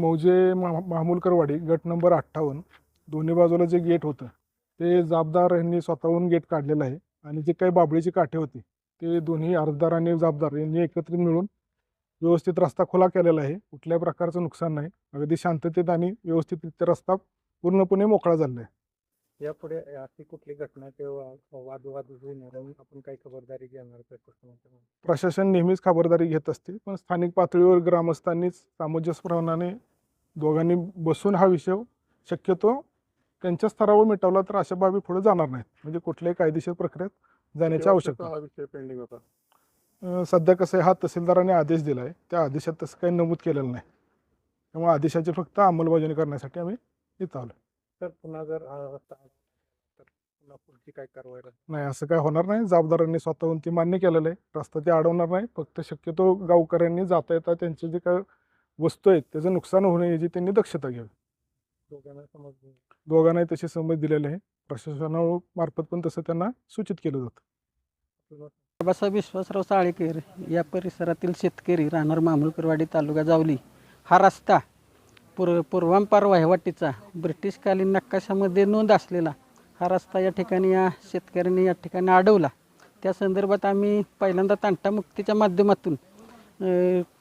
मौजे मा- मामुलकरवाडी गट नंबर अठ्ठावन्न दोन्ही बाजूला जे गेट होतं ते जाबदार यांनी स्वतःहून गेट काढलेलं आहे. आणि जे काही बाबळीची काठे होती ते दोन्ही अर्जदार आणि जाबदार यांनी एकत्रित मिळून व्यवस्थित रस्ता खुला केलेला आहे. कुठल्याही प्रकारचं नुकसान नाही. अगदी शांततेत आणि व्यवस्थितरित्या रस्ता पूर्णपणे मोकळा झालेला आहे. यापुढे अशी कुठली घटना किंवा म्हणून आपण काही खबरदारी घेणार. प्रशासन नेहमीच खबरदारी घेत असते पण स्थानिक पातळीवर ग्रामस्थांनीच सामंजस्यप्रमाणे दोघांनी बसून हा विषय शक्यतो त्यांच्या स्तरावर मिटवला तर अशा बाबी पुढे जाणार नाहीत. म्हणजे कुठल्याही कायदेशीर प्रक्रियेत जाण्याची आवश्यकता हा विषय पेंडिंग होता. सध्या कसं आहे हा तहसीलदाराने आदेश दिला आहे त्या आदेशात तसं काही नमूद केलेलं नाही. त्यामुळे आदेशाची फक्त अंमलबजावणी करण्यासाठी आम्ही इथं आलो तर पुन्हा जर तर पुन्हा पुढची काय कारवाई राहील? नाही असं काय होणार नाही. जबाबदारांनी स्वतःहून ती मान्य केलेलं आहे. रस्ता ते अडवणार नाही. फक्त शक्यतो गावकऱ्यांनी जाता येता त्यांचे जे काय वस्तू आहेत त्याचं नुकसान होऊ नये याची त्यांनी दक्षता घ्यावी. दोघांना समज दोघांनाही तसे समज दिलेले आहे प्रशासनामार्फत पण तसं त्यांना सूचित केलं जातं. बाबासाहेब विश्वासराव साळेकर या परिसरातील शेतकरी राहणार मामुलकरवाडी तालुका जावली. हा रस्ता पूर्व पूर्वांपार वहिवाटीचा ब्रिटिशकालीन नकाशामध्ये नोंद असलेला हा रस्ता या ठिकाणी या शेतकऱ्यांनी या ठिकाणी अडवला. त्या संदर्भात आम्ही पहिल्यांदा तांटामुक्तीच्या माध्यमातून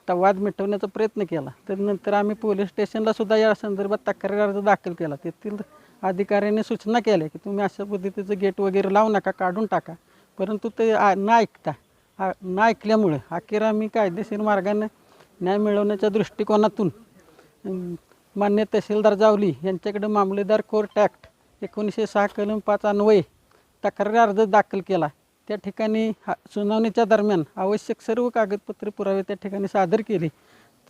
आता वाद मिटवण्याचा प्रयत्न केला. तर नंतर आम्ही पोलीस स्टेशनला सुद्धा या संदर्भात तक्रार अर्ज दाखल केला. तेथील अधिकाऱ्यांनी सूचना केल्या की तुम्ही अशा पद्धतीचं गेट वगैरे लावू नका काढून टाका. परंतु ते न ऐकता न ऐकल्यामुळे अखेर आम्ही कायदेशीर मार्गाने न्याय मिळवण्याच्या दृष्टिकोनातून मान्य तहसीलदार जावली यांच्याकडे मामलेदार कोर्ट ॲक्ट एकोणीसशे सहा कलम पाच अन्वये तक्रार अर्ज दाखल केला. त्या ठिकाणी हा- सुनावणीच्या दरम्यान आवश्यक सर्व कागदपत्रे पुरावे त्या ठिकाणी सादर केले.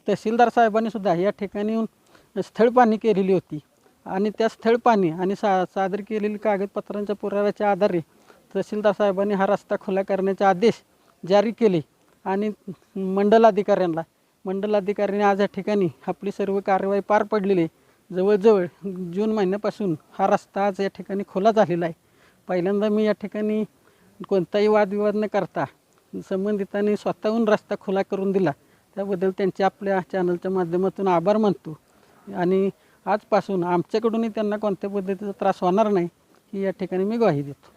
तहसीलदार साहेबांनी सुद्धा या ठिकाणी येऊन स्थळ पाहणी केलेली होती. आणि त्या स्थळ पाहणी आणि सा सादर केलेली कागदपत्रांच्या पुराव्याच्या आधारे तहसीलदार साहेबांनी हा रस्ता खुला करण्याचे आदेश जारी केले आणि मंडल अधिकाऱ्यांना मंडल अधिकाऱ्यांनी आज या ठिकाणी आपली सर्व कार्यवाही पार पडलेली आहे. जवळजवळ जून महिन्यापासून हा रस्ता आज या ठिकाणी खुला झालेला आहे. पहिल्यांदा मी या ठिकाणी कोणताही वादविवाद न करता संबंधितांनी स्वतःहून रस्ता खुला करून दिला. त्याबद्दल त्यांचे आपल्या चॅनलच्या माध्यमातून आभार मानतो. आणि आजपासून आमच्याकडूनही त्यांना कोणत्या पद्धतीचा त्रास होणार नाही ही या ठिकाणी मी ग्वाही देतो.